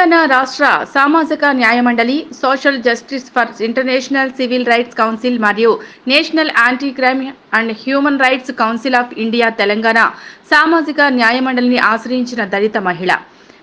తెలంగాణ రాష్ట్ర సామాజిక న్యాయ మండలి social justice for international civil rights council మరియు national anti crime and human rights council of India Telangana సామాజిక న్యాయ మండలిని ఆశ్రయించిన దళిత మహిళ.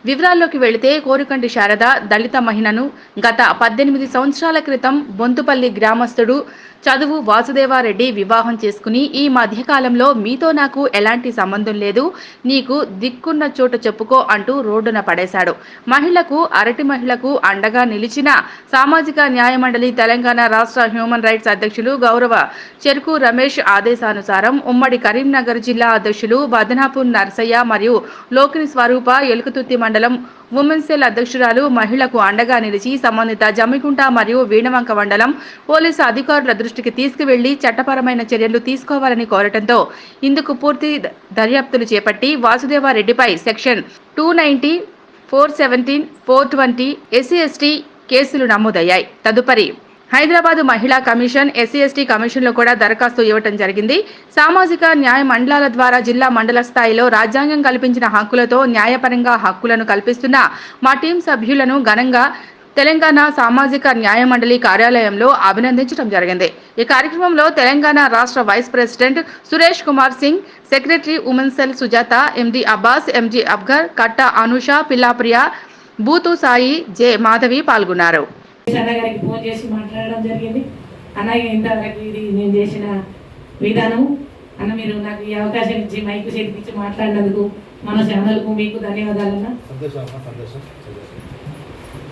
వివరాల్లోకి వెళితే కోరుకంటి శారద దళిత మహిళను గత పద్దెనిమిది సంవత్సరాల క్రితం బొంతుపల్లి గ్రామస్తుడు చదువు వాసుదేవారెడ్డి వివాహం చేసుకుని ఈ మధ్యకాలంలో మీతో నాకు ఎలాంటి సంబంధం లేదు నీకు దిక్కున్న చోట చెప్పుకో అంటూ రోడ్డున పడేశాడు. మహిళకు అరటి మహిళకు అండగా నిలిచిన సామాజిక న్యాయ మండలి తెలంగాణ రాష్ట్ర హ్యూమన్ రైట్స్ అధ్యక్షులు గౌరవ చెరుకు రమేష్ ఆదేశానుసారం ఉమ్మడి కరీంనగర్ జిల్లా అధ్యక్షులు బదనాపూర్ నర్సయ్య మరియు లోకిని స్వరూప ఎలుకతుర్తి మండలం ఉమెన్ సెల్ అధ్యక్షురాలు మహిళకు అండగా నిలిచి సంబంధిత జమ్మికుంట మరియు వీణవంక మండలం పోలీసు అధికారుల దృష్టికి తీసుకువెళ్ళి చట్టపరమైన చర్యలు తీసుకోవాలని కోరటంతో ఇందుకు పూర్తి దర్యాప్తులు చేపట్టి వాసుదేవారెడ్డిపై section two ninety four seventeen four twenty SC ST కేసులు నమోదయ్యాయి. తదుపరి హైదరాబాద్ మహిళా కమిషన్ ఎస్సీ ఎస్టీ కమిషన్లో కూడా దరఖాస్తు ఇవ్వటం జరిగింది. సామాజిక న్యాయ మండలాల ద్వారా జిల్లా మండల స్థాయిలో రాజ్యాంగం కల్పించిన హక్కులతో న్యాయపరంగా హక్కులను కల్పిస్తున్న మా టీం సభ్యులను ఘనంగా తెలంగాణ సామాజిక న్యాయ మండలి కార్యాలయంలో అభినందించడం జరిగింది. ఈ కార్యక్రమంలో తెలంగాణ రాష్ట్ర vice president Suresh Kumar Singh secretary women cell Sujatha MD Abbas MG Apgar కట్ట అనుష పిల్లాప్రియ బూతు సాయి జె మాధవి పాల్గొన్నారు. అన్న గారికి ఫోన్ చేసి మాట్లాడడం జరిగింది. అన్న ఇంతవరకు ఇది నేను చేసిన విధానం అన్న మీరు నాకు ఈ అవకాశం ఇచ్చి మైకు చేతికిచ్చి మాట్లాడినందుకు మన ఛానల్కు మీకు ధన్యవాదాలన్న.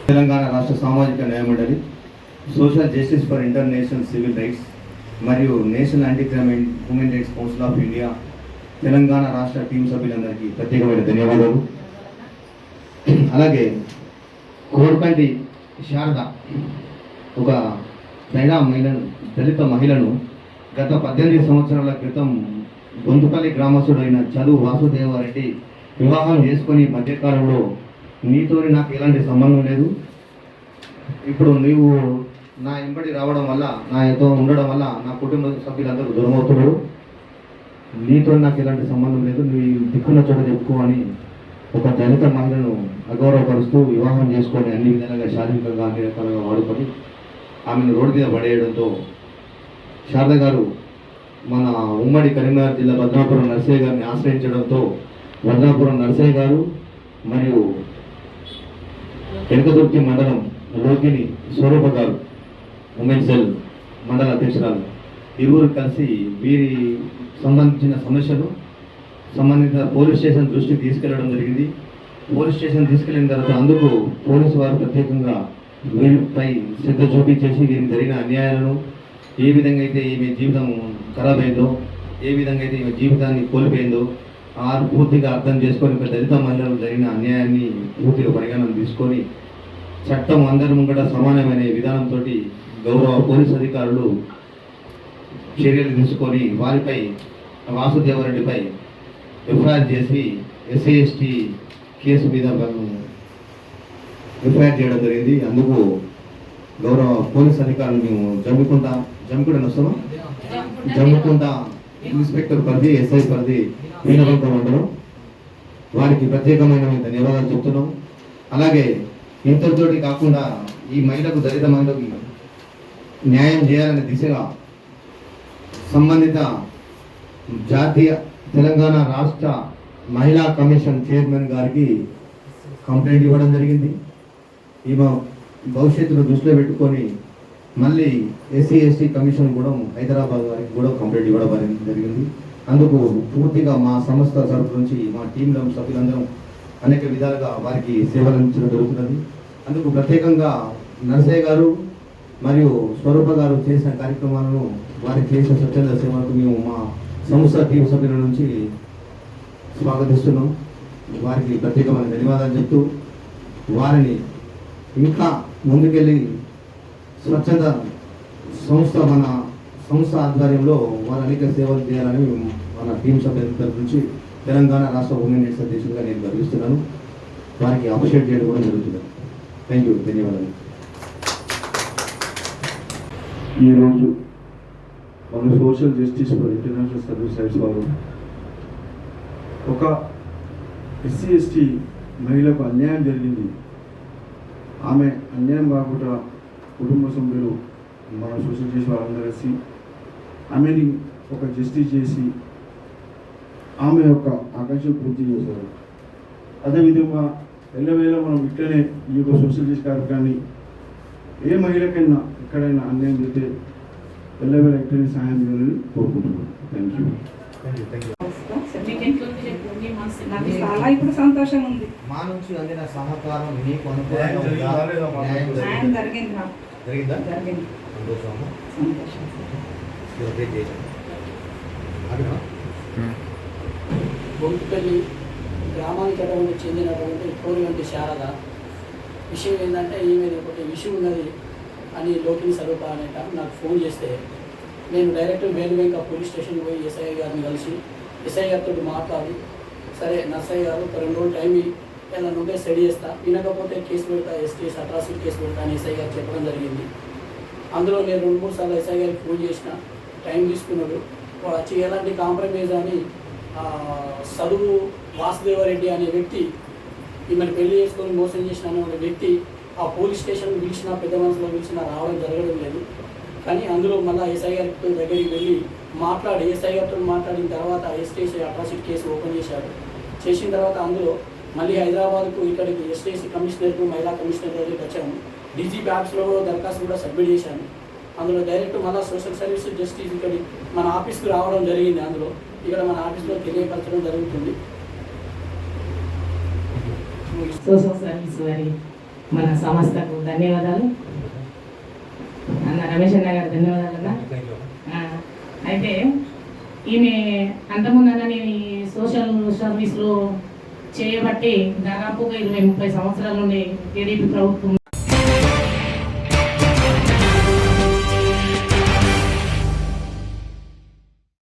తెలంగాణ రాష్ట్ర సామాజిక న్యాయ మండలి social justice for international civil rights మరియు national anti crime human rights council of India Telangana రాష్ట్ర టీం సభ్యులందరికీ ప్రత్యేకమైన ధన్యవాదాలు. అలాగే కోరుకంటి శారద. ఒక మహిళా మహిళను దళిత మహిళను గత పద్దెనిమిది సంవత్సరాల క్రితం గొంతుపల్లి గ్రామస్తుడైన చదువు వాసుదేవారెడ్డి వివాహం చేసుకొని మధ్యకాలంలో నీతో నాకు ఎలాంటి సంబంధం లేదు. ఇప్పుడు నీవు నా ఇంబడి రావడం వల్ల నా ఎంతో ఉండడం వల్ల నా కుటుంబ సభ్యులందరూ దూరం అవుతున్నారు నీతో నాకు ఎలాంటి సంబంధం లేదు. నువ్వు దిక్కున్న చోట చెప్పుకో అని ఒక దళిత మహిళను అగౌరవపరుస్తూ వివాహం చేసుకొని అన్ని విధాలుగా శారీరకంగా అన్ని రకాలుగా వాడుకొని ఆమెను రోడ్డు మీద పడేయడంతో శారద గారు మన ఉమ్మడి కరీంనగర్ జిల్లా భద్రాపురం నర్సయ్య గారిని ఆశ్రయించడంతో భద్రాపురం నర్సయ్య గారు మరియు వెనుకదుర్తి మండలం లోకిని స్వరూప గారు ఉమెన్ సెల్ మండల అధ్యక్షురాలు ఇరువురు కలిసి వీరి సంబంధించిన సమస్యలు సంబంధిత పోలీస్ స్టేషన్ దృష్టికి తీసుకెళ్ళడం జరిగింది. పోలీస్ స్టేషన్ తీసుకెళ్ళిన తర్వాత అందుకు పోలీసు వారు ప్రత్యేకంగా వీరిపై శ్రద్ధ చూపించేసి వీరికి జరిగిన అన్యాయాలను ఏ విధంగా అయితే ఈమె జీవితం ఖరాబ్ అయిందో ఏ విధంగా అయితే ఈమె జీవితాన్ని కోల్పోయిందో ఆ పూర్తిగా అర్థం చేసుకొని ఒక దళిత మహిళలకు జరిగిన అన్యాయాన్ని పూర్తిగా పరిగణన తీసుకొని చట్టం అందరి ముంగట సమానమైన విధానంతో గౌరవ పోలీస్ అధికారులు చర్యలు తీసుకొని వారిపై వాసుదేవరెడ్డిపై ఎఫ్ఐఆర్ చేసి ఎస్సీ ఎస్టీ కేసు మీద ఎఫ్ఐఆర్ చేయడం జరిగింది. అందుకు గౌరవ పోలీస్ అధికారులు మేము జమ్ముకుంటా జమ్ముకుంటా వస్తామా జమ్ముకుంటా ఇన్స్పెక్టర్ పరిధి ఎస్ఐ పరిధి వీణవంక మండలం వారికి ప్రత్యేకమైన మేము ధన్యవాదాలు చెప్తున్నాం. అలాగే ఇంతటితోటి కాకుండా ఈ మహిళకు దళిత మహిళకి న్యాయం చేయాలనే దిశగా సంబంధిత జాతీయ తెలంగాణ రాష్ట్ర మహిళా కమిషన్ చైర్మన్ గారికి కంప్లైంట్ ఇవ్వడం జరిగింది. ఈమె భవిష్యత్తును దృష్టిలో పెట్టుకొని మళ్ళీ ఎస్సీ ఎస్టీ కమిషన్ కూడా హైదరాబాద్ వారికి కూడా కంప్లైంట్ ఇవ్వడం జరిగింది. అందుకు పూర్తిగా మా సంస్థ తరపు నుంచి మా టీంలో సభ్యులందరం అనేక విధాలుగా వారికి సేవలు అందించడం జరుగుతున్నది. అందుకు ప్రత్యేకంగా నర్సయ్య గారు మరియు స్వరూప గారు చేసిన కార్యక్రమాలను వారికి చేసిన స్వచ్ఛంద సేవలకు మేము మా సంస్థ టీం సభ్యుల నుంచి స్వాగతిస్తున్నాం. వారికి ప్రత్యేకమైన ధన్యవాదాలు చెప్తూ వారిని ఇంకా ముందుకెళ్ళి స్వచ్ఛంద సంస్థ మన సంస్థ ఆధ్వర్యంలో వారు అనేక సేవలు చేయాలని మన టీం సభ్యుల తరపు నుంచి తెలంగాణ రాష్ట్ర ఉమెన్ రైట్స్ అధ్యక్షులుగా నేను గర్విస్తున్నాను వారికి అప్రిషియేట్ చేయడం కూడా జరుగుతుంది. థ్యాంక్ యూ ధన్యవాదాలు ఈరోజు మన social justice for international service rights వారు. ఒక ఎస్సీ ఎస్టీ మహిళకు అన్యాయం జరిగింది. ఆమె అన్యాయం కాకుండా కుటుంబ సభ్యులు మన సోషల్ చేసి వాళ్ళందరూ కలిసి ఆమెని ఒక జస్టిస్ చేసి ఆమె యొక్క ఆకాంక్ష పూర్తి చేశారు. అదేవిధంగా ఎల్లవేళ మనం ఇట్లనే ఈ యొక్క సోషల్ చేసి కార్యక్రమాన్ని ఏ మహిళకైనా ఎక్కడైనా అన్యాయం చేస్తే ఎల్లవేళ ఇట్లనే సహాయం చేయాలని కోరుకుంటున్నాను థ్యాంక్ యూ నాకు చాలా ఇప్పుడు సంతోషం ఉంది. మా నుంచి అందిన సహకారం మీకు అనుకూలంగా ఉందా? న్యాయం న్యాయం జరిగిందా? జరిగింది నాకు జరిగిందా? జరిగింది. సంతోషమా సంతోషం. మీరు అప్డేట్ చేశాను అడుగునా బొంతుపల్లి గ్రామానికి అటువంటి చెందినటువంటి కోరిగంటి శారద. విషయం ఏంటంటే ఈమె ఒకటి విషయం ఉన్నది. అని లోకిని స్వరూప అనేట నాకు ఫోన్ చేస్తే నేను డైరెక్ట్ వేలువెంక పోలీస్ స్టేషన్ పోయి ఎస్ఐ గారిని కలిసి ఎస్ఐ గారితో మాట్లాడి సరే నర్సయ్య గారు ఒక రెండు రోజులు టైం ఏదైనా ఉంటే స్టడీ చేస్తా వినకపోతే కేసు పెడతా ఎస్టీ అట్రాసిటీ కేసు పెడతా అని ఎస్ఐ గారు చెప్పడం జరిగింది. అందులో నేను రెండు మూడు సార్లు ఎస్ఐ గారికి ఫోన్ చేసిన టైం తీసుకున్నాడు. వాడు వచ్చి ఎలాంటి కాంప్రమైజ్ అని సదువు వాసుదేవరెడ్డి అనే వ్యక్తి ఈమెను పెళ్ళి చేసుకొని మోసం చేసిన అనే ఒక వ్యక్తి ఆ పోలీస్ స్టేషన్ పిలిచిన పెద్ద మనసులో పిలిచినా రావడం జరగడం లేదు. కానీ అందులో మళ్ళీ ఎస్ఐ గారి దగ్గరికి వెళ్ళి మాట్లాడి ఎస్ఐ గారితో మాట్లాడిన తర్వాత ఎస్టీసీ అట్రాసిటీ కేసు ఓపెన్ చేశారు. చేసిన తర్వాత అందులో మళ్ళీ హైదరాబాద్కు ఇక్కడికి ఎస్టీసీ కమిషనర్కు మహిళా కమిషనర్ దగ్గరికి వచ్చాము. డీజీపీ ఆఫీస్లో దరఖాస్తు కూడా సబ్మిట్ చేశాను అందులో డైరెక్ట్ మళ్ళీ సోషల్ సర్వీస్ జస్టిస్ ఇక్కడి మన ఆఫీస్కి రావడం జరిగింది అందులో. ఇక్కడ మన ఆఫీస్లో తెలియపరచడం జరుగుతుంది. సోషల్ సర్వీస్ వారి మన సంస్థకు ధన్యవాదాలు. అన్న రమేష్ అన్న గారు ధన్యవాదాలు అన్న. ఆ, అయితే ఈమె అంతకుముందన్న నేను ఈ సోషల్ సర్వీస్లో చేయబట్టి దాదాపుగా ఇరవై ముప్పై సంవత్సరాల నుండి టీడీపీ ప్రభుత్వం